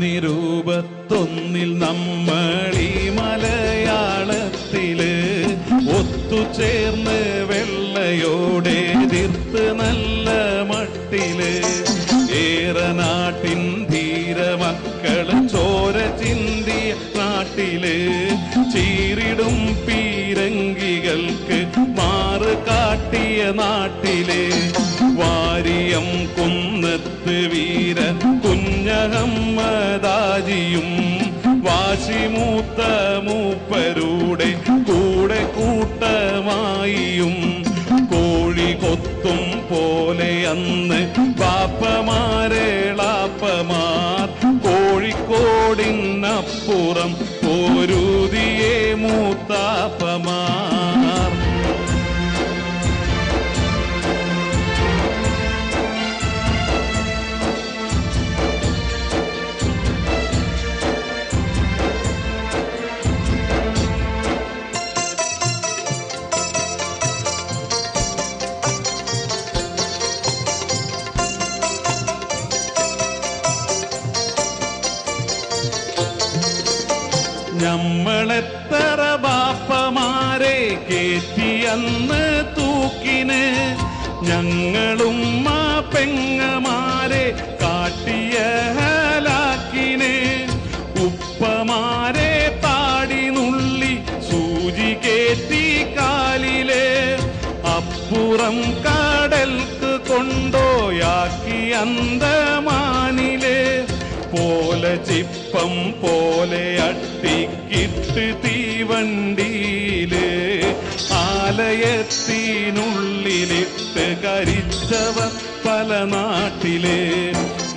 നിരൂപത്തൊന്നിൽ നമ്മളി മലയാളത്തിൽ ഒത്തുചേർന്ന് വെള്ളയോടെ തീർത്ത് നല്ല മട്ടിൽ. ഏറെ നാട്ടിൻ ധീര മക്കൾ ചോര ചിന്തിയ നാട്ടിൽ. ചീരിടും പീരങ്കികൾക്ക് കാട്ടിയ നാട്ടിലെ വാരിയം കുന്നത്ത് വീര കുഞ്ഞഹമ്മദാജിയും വാശിമൂത്ത മൂപ്പരുടെ കൂടെ കൂട്ടമായിയും കോഴി കൊത്തും പോലെ അന്ന് ബാപ്പമാരേളാപ്പമാർ ഞമ്മളെത്ര ബാപ്പമാരെ കേറ്റി അന്ന് തൂക്കിന് ഞങ്ങളും മാ പെങ്ങമാരെ കാട്ടിയ ഹലാക്കിന് ഉപ്പമാരെ താടി നുള്ളി സൂചി കേറ്റി കാലിലെ അപ്പുറം കടൽക്ക് കൊണ്ടോയാക്കി അന്തമാനിലെ. പോലെ ചിപ്പം പോലെ അട്ടിക്കിട്ട് തീവണ്ടിയിലെ ആലയത്തിനുള്ളിലിട്ട് കരിച്ചവർ പല നാട്ടിലെ.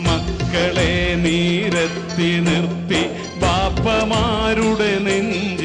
മക്കളെ നീരത്തി നിർത്തി ബാപ്പമാരുടെ നെഞ്ചിൽ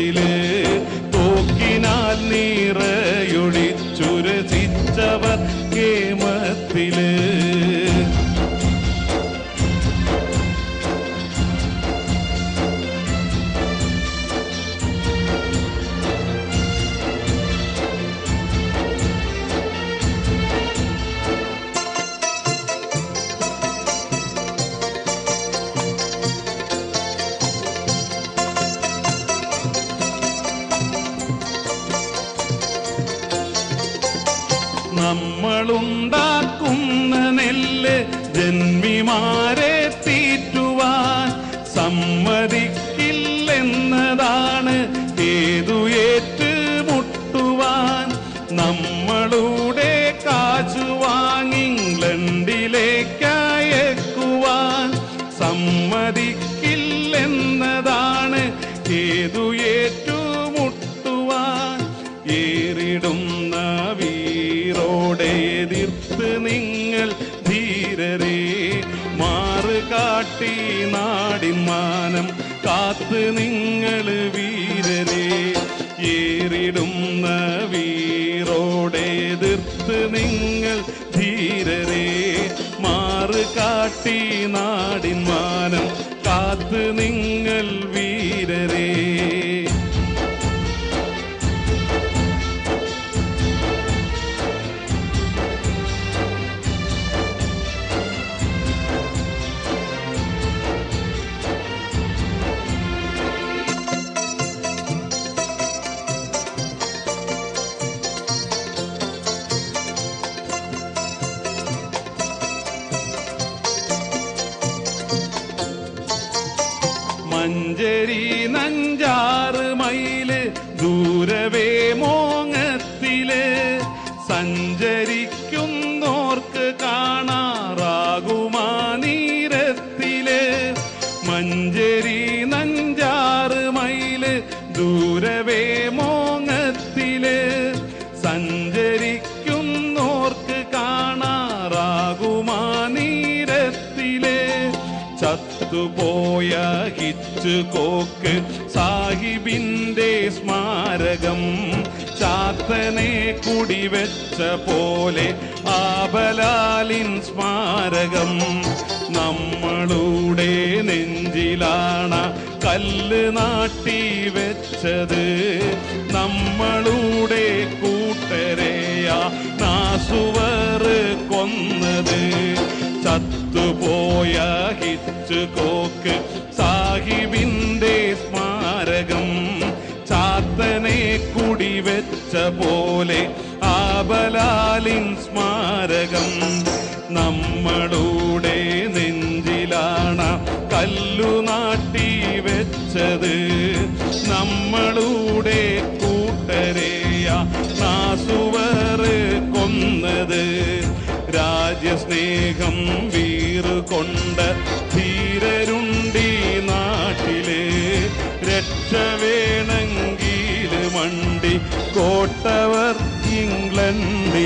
നമ്മളുണ്ടാക്കുന്ന നെല്ല് ജന്മിമാരെ തീറ്റുവാൻ സമ്മതിക്കില്ലെന്നതാണ് ഏതു ഏറ്റുമുട്ടുവാൻ നമ്മളുടെ കാശു വാങ്ങി ഇംഗ്ലണ്ടിലേക്ക് സമ്മതിക്കില്ലെന്നതാണ് ഏതു ഏറ്റുമുട്ടുവാൻ കാട്ടി നാടിമാനം. കാത്ത് നിങ്ങൾ വീരരെ ഏറിടുന്ന വീരോടെ എതിർത്ത് നിങ്ങൾ ധീരരെ മാറ് കാട്ടി നാടിമാനം കാത്ത് നിങ്ങൾ വീരരെ മഞ്ചരി നഞ്ചാറ് മൈൽ ദൂരവേ മോങ്ങത്തിൽ സഞ്ചരിക്കുന്നോർക്ക് കാണാറാകുമാ നീരത്തിൽ. മഞ്ചരി നഞ്ചാറ് മൈൽ ദൂരവേ മോങ്ങത്തിൽ സഞ്ചരിക്കുന്നോർക്ക് കാണാറാകുമാ നീരത്തിൽ. ചത്തുപോയ കോക്ക് സാഹിബിന്റെ സ്മാരകം. ചാത്തനെ കുടിവെച്ച പോലെ ആബലാലിൻ സ്മാരകം. നമ്മളുടെ നെഞ്ചിലാണ കല്ല് നാട്ടി വെച്ചത്. നമ്മളുടെ കൂട്ടരെയാ നാസുവർ കൊന്നത്. ചത്തുപോയ ഹിച്ച് കോക്ക് സാഹിബിന്റെ സ്മാരകം ചാത്തനെ കുടിവെച്ച പോലെ ആബലാലിൻ സ്മാരകം നമ്മളുടെ നെഞ്ചിലാണ് കല്ലു നാട്ടി വെച്ചത്. നമ്മളുടെ രാജ്യസ്നേഹം വീറുകൊണ്ട് ധീരരുണ്ടി നാട്ടിലെ രക്ഷ വേണമെങ്കിൽ മണ്ടി കോട്ടവർ ഇംഗ്ലണ്ട്